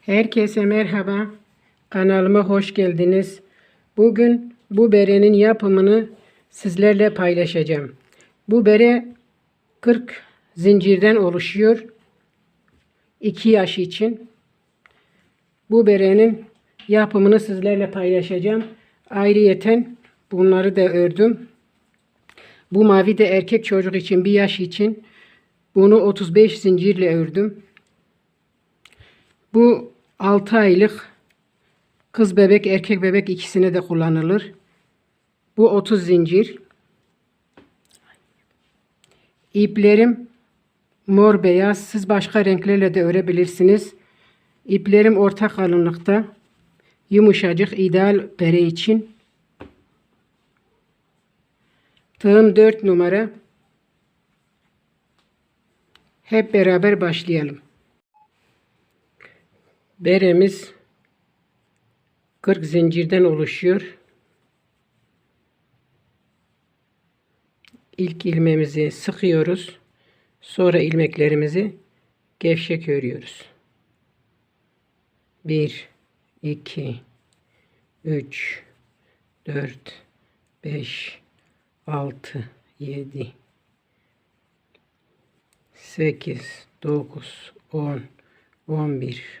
Herkese merhaba. Kanalıma hoş geldiniz. Bugün bu berenin yapımını sizlerle paylaşacağım. Bu bere 40 zincirden oluşuyor. 2 yaş için. Bu berenin yapımını sizlerle paylaşacağım. Ayrıyeten bunları da ördüm. Bu mavi de erkek çocuk için bir yaş için. Bunu 35 zincirle ördüm. Bu 6 aylık kız bebek erkek bebek ikisine de kullanılır. Bu 30 zincir. İplerim mor beyaz. Siz başka renklerle de örebilirsiniz. İplerim orta kalınlıkta. Yumuşacık ideal bere için. Tığım 4 numara. Hep beraber başlayalım. Beremiz 40 zincirden oluşuyor. İlk ilmeğimizi sıkıyoruz. Sonra ilmeklerimizi gevşek örüyoruz. 1 2 3 4 5 6 7 8 9 10 11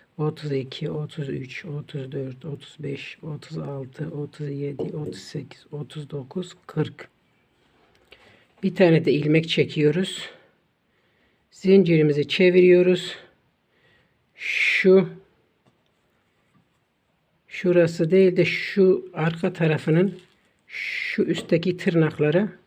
32 33 34 35 36 37 38 39 40 bir tane de ilmek çekiyoruz. Zincirimizi çeviriyoruz. Şu şurası değil de şu arka tarafının şu üstteki tırnaklara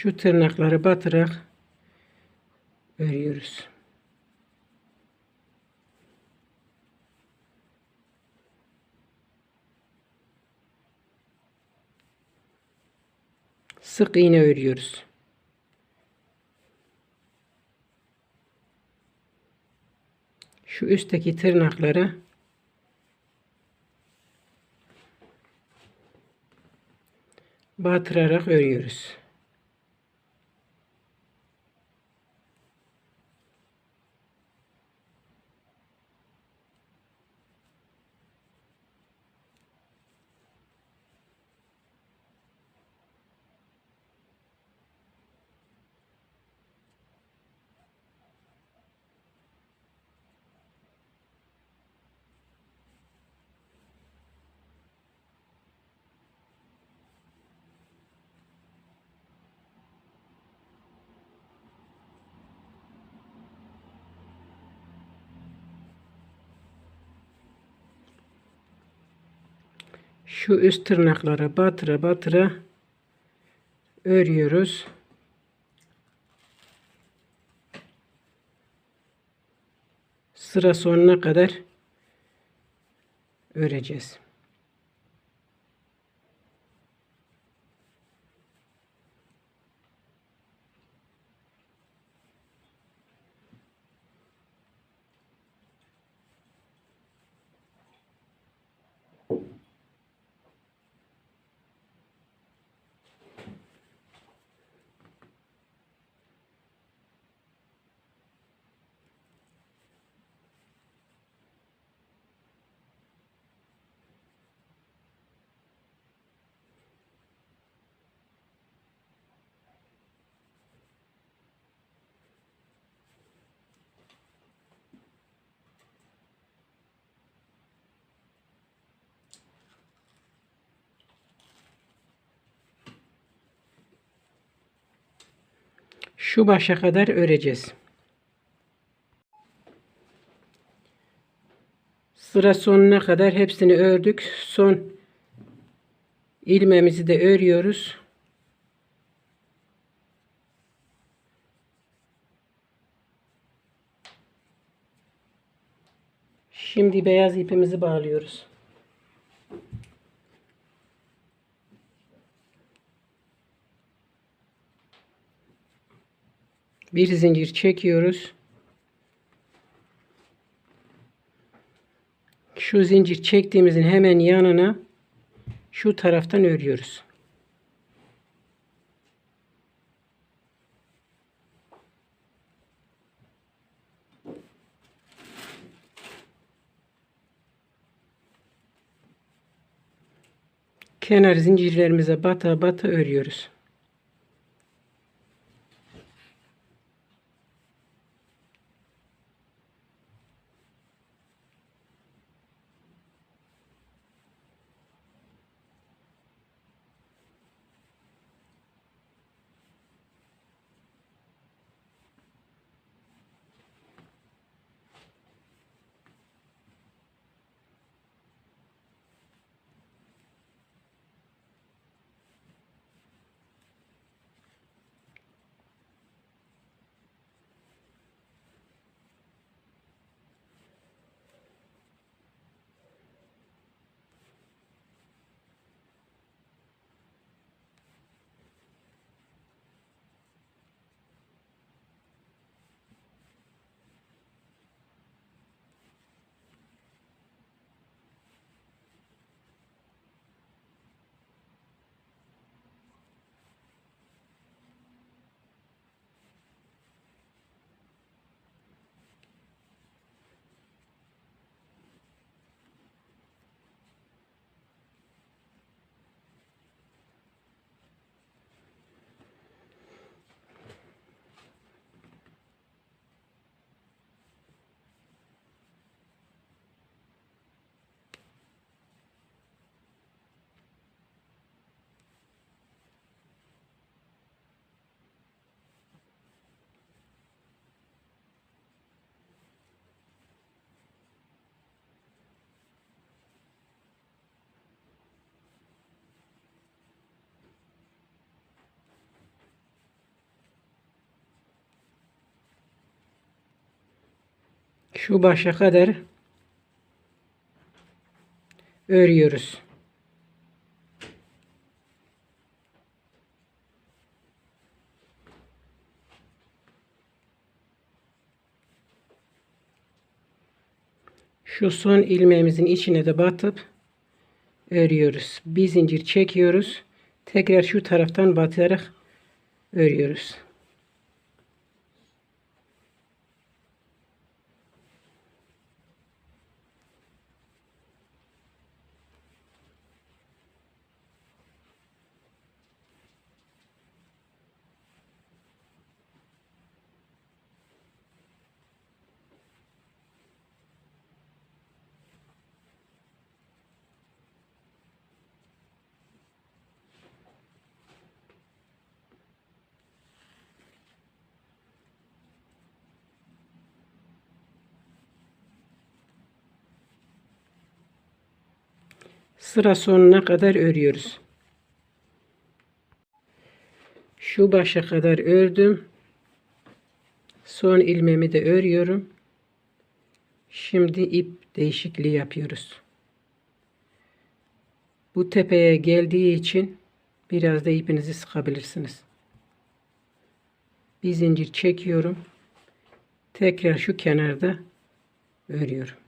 şu tırnakları batırarak örüyoruz. Sık iğne örüyoruz. Şu üstteki tırnaklara batırarak örüyoruz. Şu üst tırnaklara batıra batıra örüyoruz. Sıra sonuna kadar öreceğiz. şu başa kadar öreceğiz. Sıra sonuna kadar hepsini ördük. Son ilmemizi de örüyoruz. Şimdi beyaz ipimizi bağlıyoruz. Bir zincir çekiyoruz. Şu zincir çektiğimizin hemen yanına şu taraftan örüyoruz. Kenar zincirlerimize bata bata örüyoruz. Şu başa kadar örüyoruz. Şu son ilmeğimizin içine de batıp örüyoruz. Bir zincir çekiyoruz. Tekrar şu taraftan batarak örüyoruz. Sıra sonuna kadar örüyoruz. Şu başa kadar ördüm. Son ilmeğimi de örüyorum. Şimdi ip değişikliği yapıyoruz. Bu tepeye geldiği için biraz da ipinizi sıkabilirsiniz. Bir zincir çekiyorum. Tekrar şu kenarda örüyorum.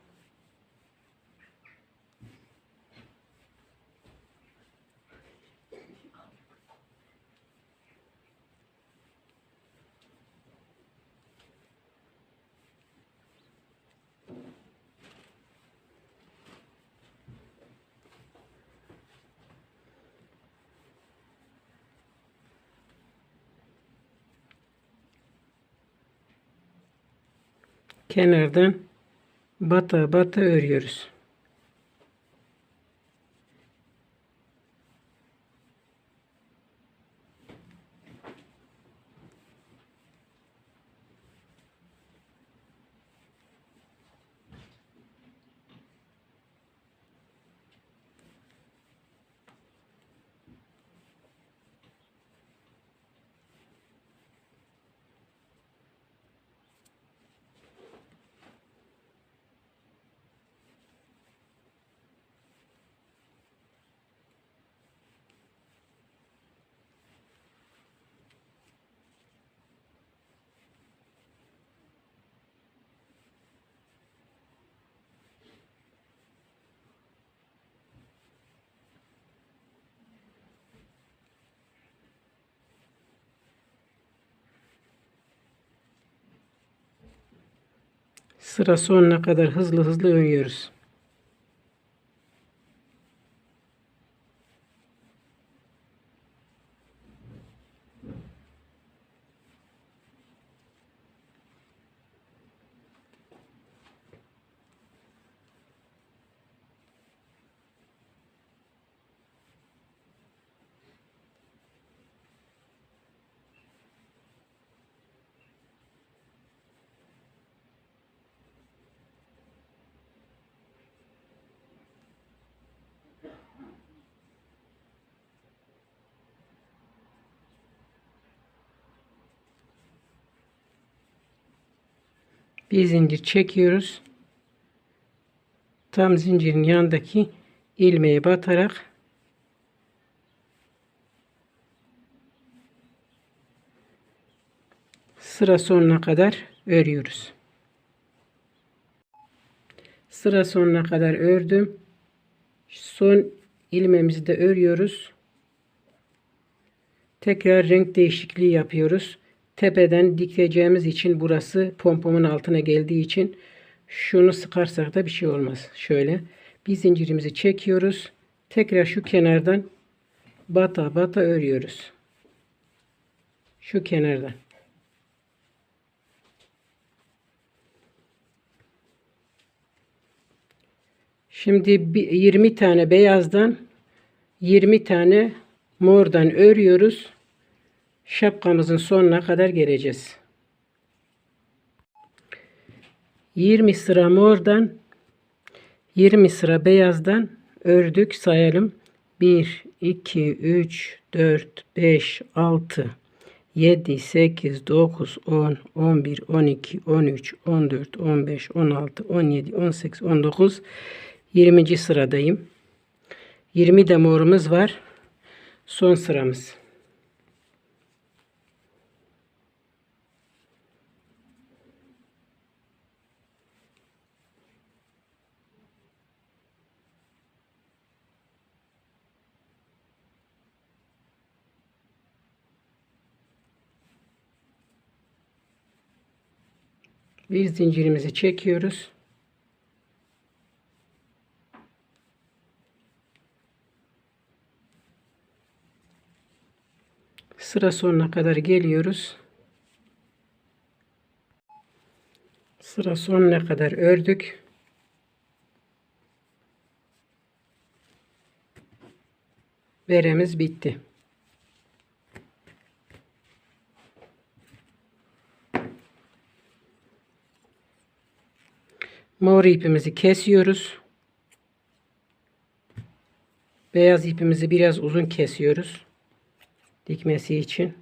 Kenardan bata bata örüyoruz. Sıra sonuna kadar hızlı hızlı örüyoruz. Bir zincir çekiyoruz. Tam zincirin yanındaki ilmeğe batarak sıra sonuna kadar örüyoruz. Sıra sonuna kadar ördüm. Son ilmeğimizi de örüyoruz. Tekrar renk değişikliği yapıyoruz. Tepeden dikeceğimiz için burası pompomun altına geldiği için şunu sıkarsak da bir şey olmaz. Şöyle bir zincirimizi çekiyoruz. Tekrar şu kenardan bata bata örüyoruz. Şu kenardan. Şimdi 20 tane beyazdan 20 tane mordan örüyoruz. Şapkamızın sonuna kadar geleceğiz. 20 sıra mordan 20 sıra beyazdan ördük sayalım. 1 2 3 4 5 6 7 8 9 10 11 12 13 14 15 16 17 18 19 20. sıradayım. 20 de morumuz var. Son sıramız. Bir zincirimizi çekiyoruz. Sıra sonuna kadar geliyoruz. Sıra sonuna kadar ördük. Beremiz bitti. Mor ipimizi kesiyoruz. Beyaz ipimizi biraz uzun kesiyoruz. Dikmesi için.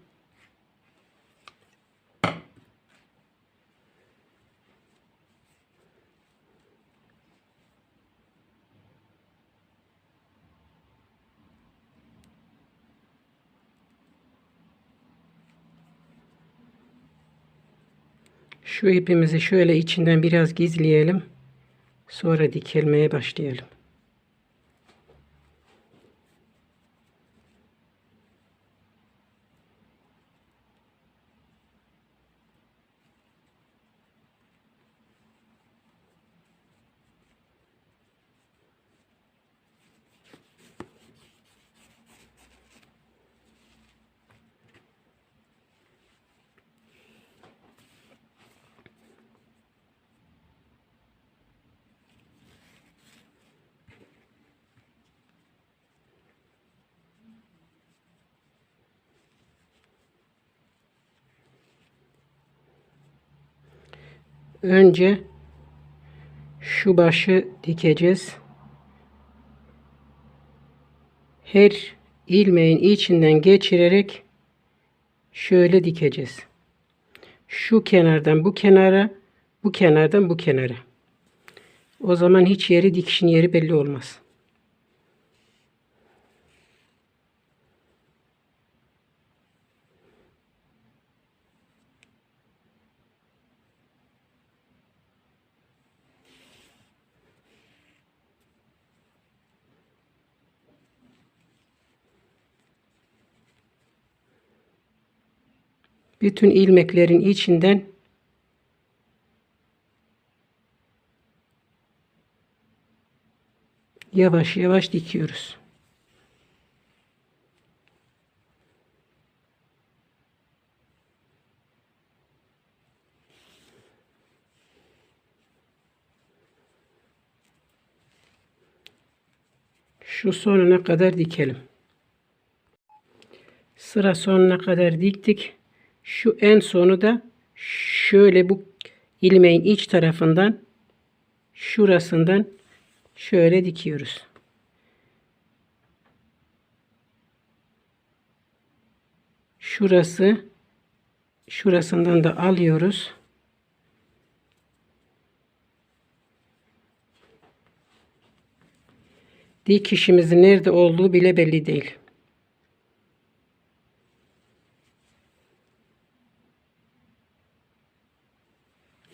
Şu ipimizi şöyle içinden biraz gizleyelim. Sonra dikilmeye başlayalım. Önce şu başı dikeceğiz. Her ilmeğin içinden geçirerek şöyle dikeceğiz. Şu kenardan bu kenara, bu kenardan bu kenara. O zaman hiç yeri dikişin yeri belli olmaz. bütün ilmeklerin içinden yavaş yavaş dikiyoruz. Şu sonuna kadar dikelim. Sıra sonuna kadar diktik. Şu en sonu da şöyle bu ilmeğin iç tarafından şurasından şöyle dikiyoruz. Şurası şurasından da alıyoruz. Dikişimizin nerede olduğu bile belli değil.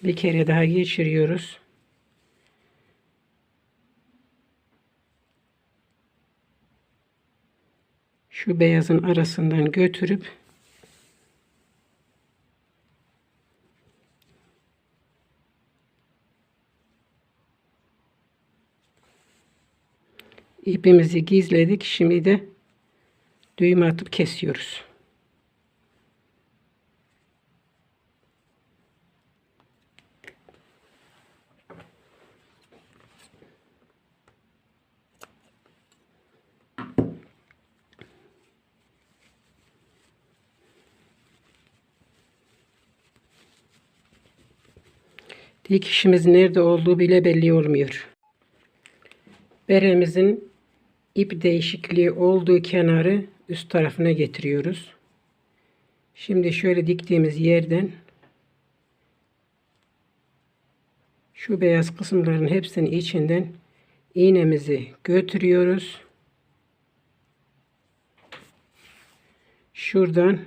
Bir kere daha geçiriyoruz. Şu beyazın arasından götürüp ipimizi gizledik. Şimdi de düğüm atıp kesiyoruz. Dikişimiz nerede olduğu bile belli olmuyor. Beremizin ip değişikliği olduğu kenarı üst tarafına getiriyoruz. Şimdi şöyle diktiğimiz yerden şu beyaz kısımların hepsinin içinden iğnemizi götürüyoruz. Şuradan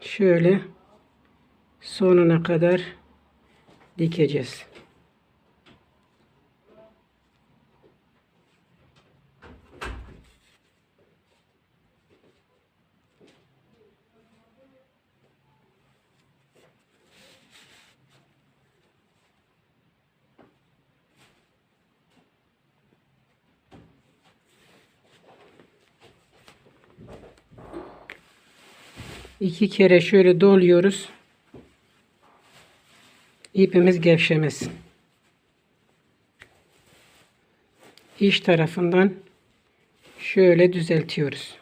şöyle sonuna kadar dikeceğiz. İki kere şöyle doluyoruz. İpimiz gevşemesin. İç tarafından şöyle düzeltiyoruz.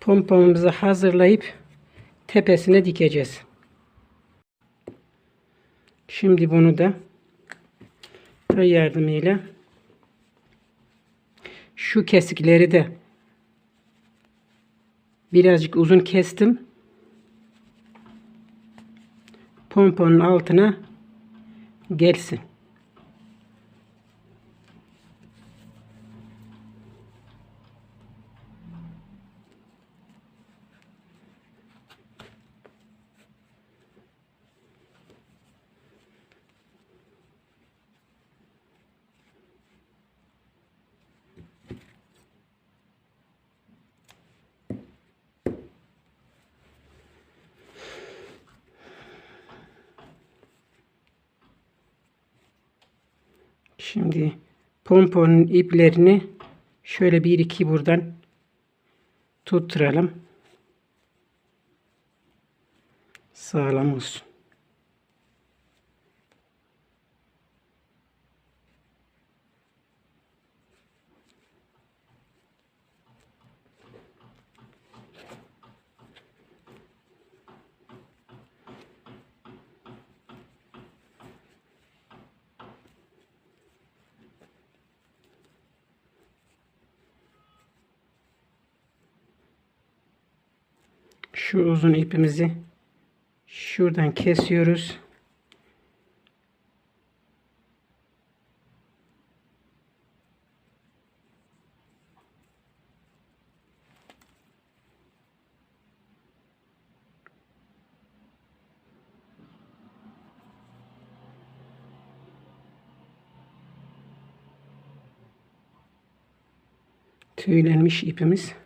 Pompamızı hazırlayıp tepesine dikeceğiz. Şimdi bunu da tay yardımıyla şu kesikleri de birazcık uzun kestim. Pomponun altına gelsin. Şimdi pomponun iplerini şöyle bir iki buradan tutturalım. Sağlam olsun. Şu uzun ipimizi şuradan kesiyoruz. Tüylenmiş ipimiz.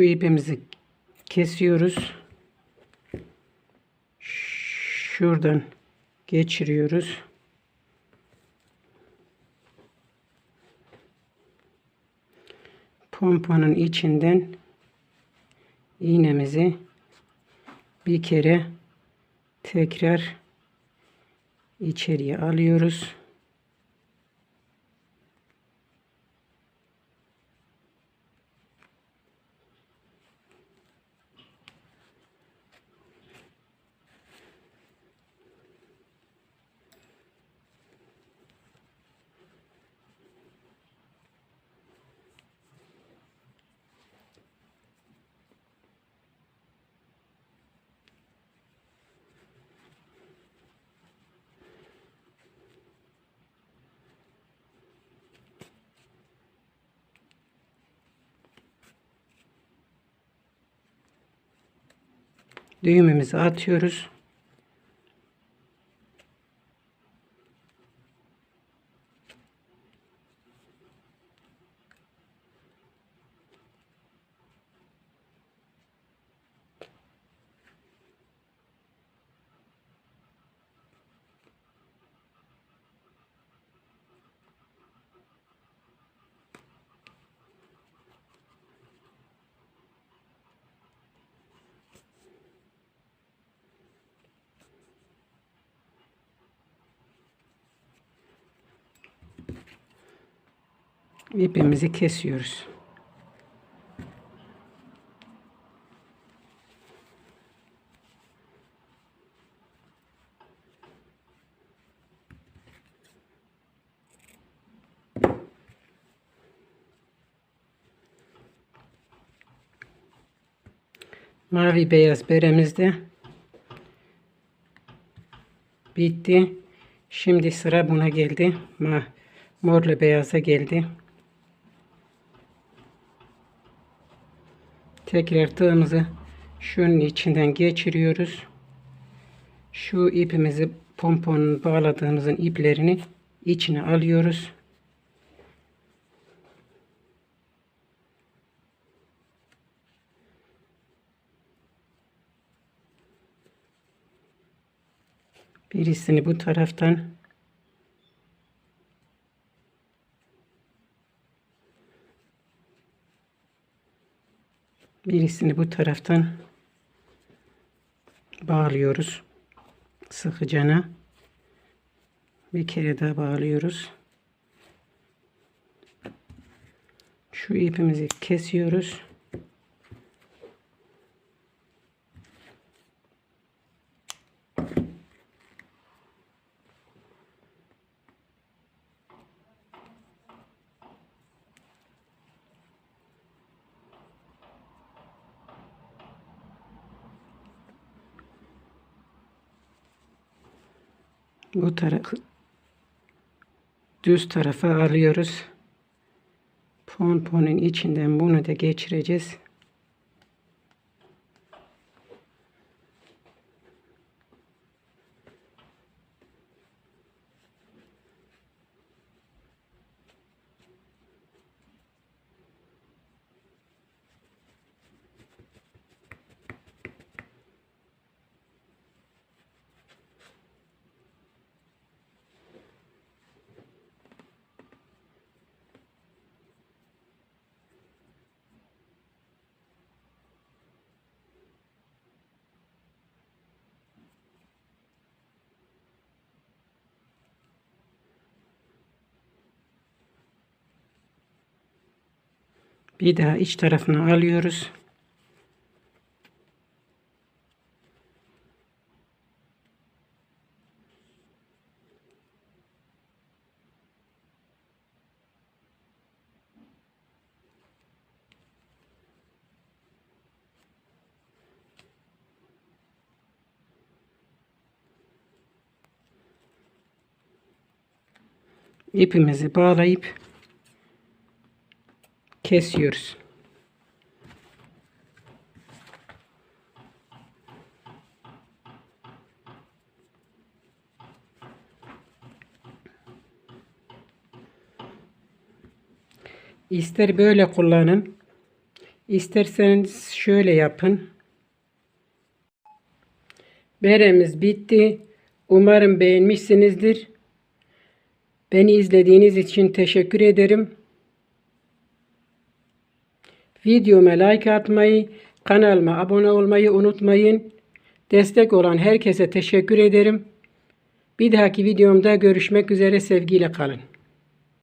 Şu ipimizi kesiyoruz. Şuradan geçiriyoruz. Pompanın içinden iğnemizi bir kere tekrar içeriye alıyoruz. Düğümümüzü atıyoruz. İpimizi kesiyoruz. Mavi beyaz beremiz de bitti. Şimdi sıra buna geldi. Ma morla beyaza geldi. Tekrar tığımızı şunun içinden geçiriyoruz. Şu ipimizi pomponun bağladığımızın iplerini içine alıyoruz. Birisini bu taraftan birisini bu taraftan bağlıyoruz. Sıkıcana bir kere daha bağlıyoruz. Şu ipimizi kesiyoruz. Bu tarafı düz tarafa alıyoruz. Pomponun içinden bunu da geçireceğiz. Bir daha iç tarafını alıyoruz. ipimizi bağlayıp kesiyoruz. İster böyle kullanın, İsterseniz şöyle yapın. Beremiz bitti. Umarım beğenmişsinizdir. Beni izlediğiniz için teşekkür ederim. Videoma like atmayı, kanalıma abone olmayı unutmayın. Destek olan herkese teşekkür ederim. Bir dahaki videomda görüşmek üzere sevgiyle kalın.